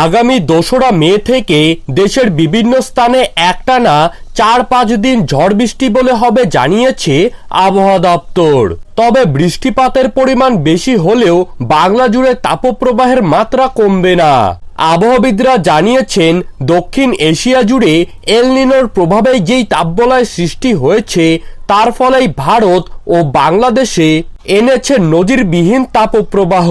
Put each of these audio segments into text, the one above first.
আগামী দোসরা মে থেকে দেশের বিভিন্ন স্থানে একটানা চার পাঁচ দিন ঝড় বৃষ্টি বলে হবে জানিয়েছে আবহাওয়া দপ্তর। তবে বৃষ্টিপাতের পরিমাণ বেশি হলেও বাংলা জুড়ে তাপপ্রবাহের মাত্রা কমবে না। আবহাওয়াবিদরা জানিয়েছেন, দক্ষিণ এশিয়া জুড়ে এলনিনোর প্রভাবে যেই তাপবলয় সৃষ্টি হয়েছে, তার ফলেই ভারত ও বাংলাদেশে এনেছে নজিরবিহীন তাপপ্রবাহ।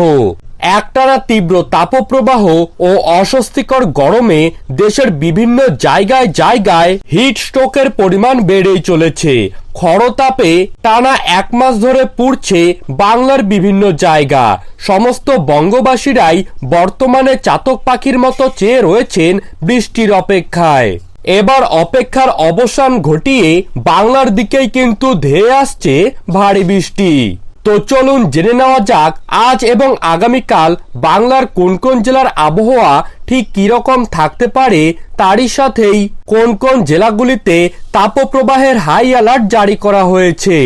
একটানা তীব্র তাপপ্রবাহ ও অস্বস্তিকর গরমে দেশের বিভিন্ন জায়গায় জায়গায় হিট স্ট্রোকের পরিমাণ বেড়েই চলেছে। খরতাপে টানা এক মাস ধরে পুড়ছে বাংলার বিভিন্ন জায়গা। সমস্ত বঙ্গবাসীরাই বর্তমানে চাতক পাখির মতো চেয়ে রয়েছেন বৃষ্টির অপেক্ষায়। এবার অপেক্ষার অবসান ঘটিয়ে বাংলার দিকেই কিন্তু ধেয়ে আসছে ভারী বৃষ্টি। তো চলুন জেনে নেওয়া যাক, আজ এবং আগামীকাল বাংলার কোন কোন জেলার আবহাওয়া ঠিক কীরকম থাকতে পারে, তারই সাথেই কোন কোন জেলাগুলিতে তাপপ্রবাহের হাই অ্যালার্ট জারি করা হয়েছে।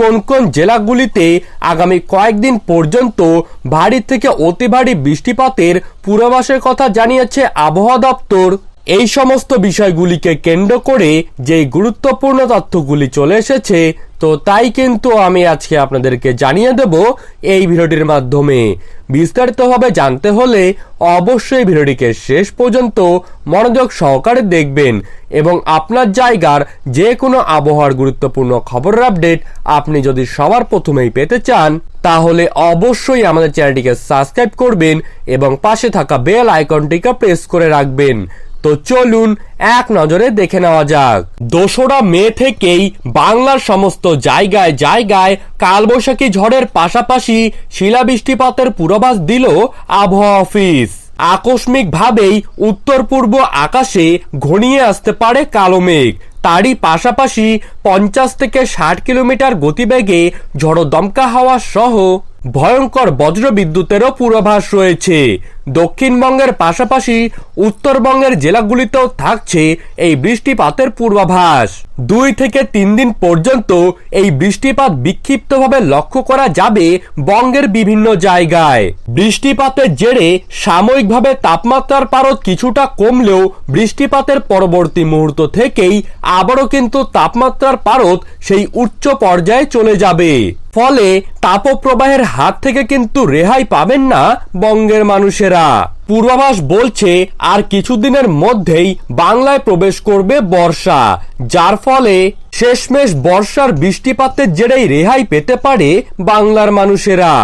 কোন কোন জেলাগুলিতে আগামী কয়েকদিন পর্যন্ত ভারী থেকে অতি ভারী বৃষ্টিপাতের পূর্বাভাসের কথা জানিয়েছে আবহাওয়া দপ্তর। এই সমস্ত বিষয়গুলিকে কেন্দ্র করে যে গুরুত্বপূর্ণ তথ্যগুলি চলে এসেছে, তো তাই কিন্তু আমি আজকে আপনাদেরকে জানিয়ে দেব এই ভিডিওটির মাধ্যমে। বিস্তারিতভাবে জানতে হলে অবশ্যই ভিডিওটিকে শেষ পর্যন্ত মনোযোগ সহকারে দেখবেন এবং আপনার জায়গার যে কোনো আবহাওয়ার গুরুত্বপূর্ণ খবরের আপডেট আপনি যদি সবার প্রথমেই পেতে চান, তাহলে অবশ্যই আমাদের চ্যানেলটিকে সাবস্ক্রাইব করবেন এবং পাশে থাকা বেল আইকনটিকে প্রেস করে রাখবেন। তো চলুন এক নজরে দেখে নেওয়া যাক। দোসরা মে থেকেই বাংলার সমস্ত জায়গায় জায়গায় কালবৈশাখী ঝড়ের পাশাপাশি শিলাবৃষ্টিপাতের পূর্বাভাস দিল আবহাওয়া অফিস। আকস্মিকভাবেই উত্তর পূর্ব আকাশে ঘনিয়ে আসতে পারে কালো মেঘ। তারই পাশাপাশি পঞ্চাশ থেকে ষাট কিলোমিটার গতিবেগে ঝড়ো দমকা হাওয়া সহ ভয়ঙ্কর বজ্র বিদ্যুতেরও পূর্বাভাস রয়েছে। দক্ষিণবঙ্গের পাশাপাশি উত্তরবঙ্গের জেলাগুলিতেও থাকছে এই বৃষ্টিপাতের পূর্বাভাস। দুই থেকে তিন দিন পর্যন্ত এই বৃষ্টিপাত বিক্ষিপ্তভাবে লক্ষ্য করা যাবে বঙ্গের বিভিন্ন জায়গায়। বৃষ্টিপাতের জেরে সাময়িকভাবে তাপমাত্রার পারদ কিছুটা কমলেও বৃষ্টিপাতের পরবর্তী মুহূর্ত থেকেই আবারও কিন্তু তাপমাত্রার পারদ সেই উচ্চ পর্যায়ে চলে যাবে। ফলে তাপপ্রবাহের হাত থেকে কিন্তু রেহাই পাবেন না বঙ্গের মানুষেরা। পূর্বাভাস বলছে, আর কিছুদিনের মধ্যেই বাংলায় প্রবেশ করবে বর্ষা, যার ফলে শেষমেশ বর্ষার বৃষ্টিপাতের জেরেই রেহাই পেতে পারে বাংলার মানুষেরা।